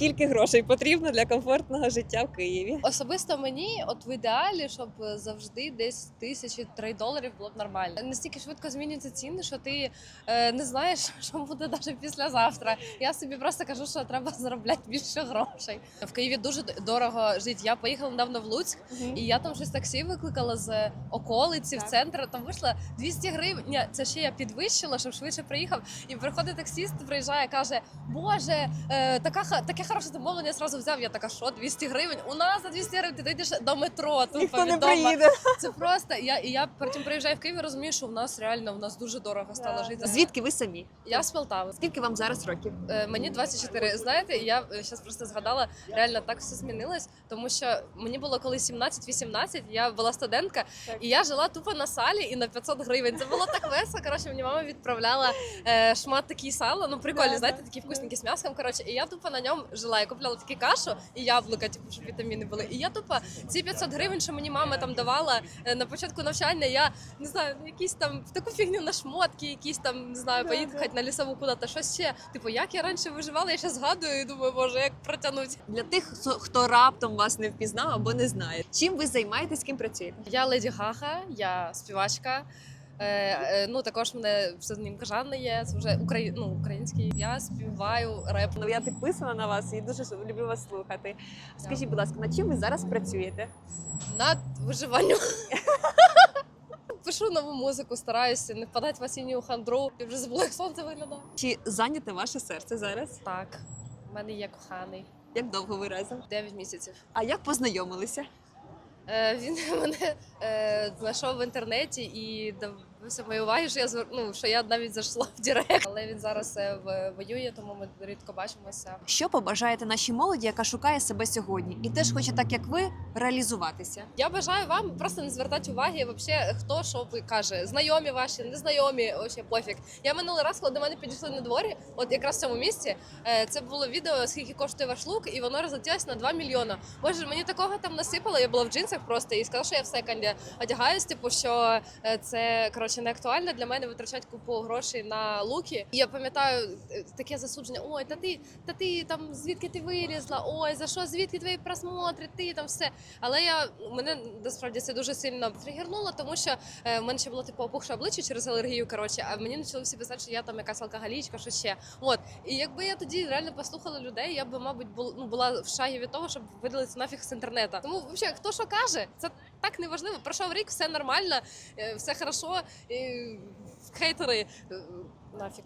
Скільки грошей потрібно для комфортного життя в Києві? Особисто мені, от в ідеалі, щоб завжди десь тисячі три доларів було б нормально. Настільки швидко змінюються ціни, що ти е, не знаєш, що буде навіть післязавтра. Я собі просто кажу, що треба заробляти більше грошей. В Києві дуже дорого жити. Я поїхала недавно в Луцьк, і я там щось таксі викликала з околиці в центр. Там вийшла 200 гривень. Це ще я підвищила, щоб швидше приїхав. І приходить таксіст, приїжджає, каже: Боже, е, така таке хороше замовлення. Я зразу взяв. Я така, що 200 гривень? У нас за 200 гривень ти дійдеш до метро. Тупо Ніхто не приїде. Це просто я і я потім приїжджаю в Київ і розумію, що в нас реально в нас дуже дорого стало Да, жити. Звідки ви самі? Я з Полтави. Скільки вам зараз років? Е, Мені 24. Знаєте, я зараз просто згадала, реально так все змінилось, тому що мені було коли 17-18, я була студентка, Так. і я жила тупо на салі і на 500 гривень. Це було так весело. Коротше, мені мама відправляла е, шмат такий сала, ну прикольні, Да, знаєте, такі вкусненькі з м'яском. Коротше, і я тупо на ньому жила. Я купляла такі кашу і яблука, типу, щоб вітаміни були. І я тупо ці 500 гривень, що мені мама там давала е, на початку навчання, я не знаю, ну, якісь там в таку фігню на шмотки, якісь там не знаю, поїхати на лісову куди-то, щось ще. Типу, як я раніше виживала, я ще згадую і думаю, боже, як протягнути. Для тих, хто- хто раптом вас не впізнав або не знає, чим ви займаєтесь, ким працюєте? Я Леді Гага, я співачка. Е, е, ну також мене псевдонім Кажанна є. Це вже украї... ну, український. Я співаю реп. Ну я підписана на вас і дуже люблю вас слухати. Скажіть, будь ласка, над чим ви зараз працюєте? над виживанням. Пишу нову музику, стараюся не впадати в осінню хандру. Я вже забула, як сонце виглядає. Чи зайняте ваше серце зараз? Так, в мене є коханий Як довго ви разом? 9 місяців. А як познайомилися? Е, він мене е, знайшов в інтернеті і добився моєї уваги, що я ну, що я навіть зайшла в Директ. Але він зараз е, в- воює, тому ми рідко бачимося. Що побажаєте нашій молоді, яка шукає себе сьогодні, і теж хоче, так як ви, реалізуватися? Я бажаю вам просто не звертати уваги, вообще, хто що ви каже, знайомі ваші, незнайомі, вообще пофіг. Я минулий раз, коли до мене підійшли на дворі, от якраз в цьому місці, е, це було відео, скільки коштує ваш лук, і воно розлетілось на 2 мільйона. Боже, мені такого там насипало. Я була в джинсах просто і сказала, що я в секонді одягаюсь, типу, що е, це коротше не актуально для мене витрачати купу грошей на луки. І я пам'ятаю е, таке засудження: ой, та ти, та ти там звідки ти вилізла? Ой, за що звідки твої просмотри? Ти там все. Але я мене насправді це дуже сильно тригернуло, тому що е, в мене ще було типу опухше обличчя через алергію. Коротше, а мені почали всі писати, що я там якась алкоголічка, що ще. От і якби я тоді реально послухала людей, я би, мабуть, бул, ну, була в шагі від того, щоб видалитися нафіг з інтернету. Тому взагалі, хто що каже, це так не важливо. Пройшов рік, все нормально, е, все хорошо. Хейтери е, нафіг.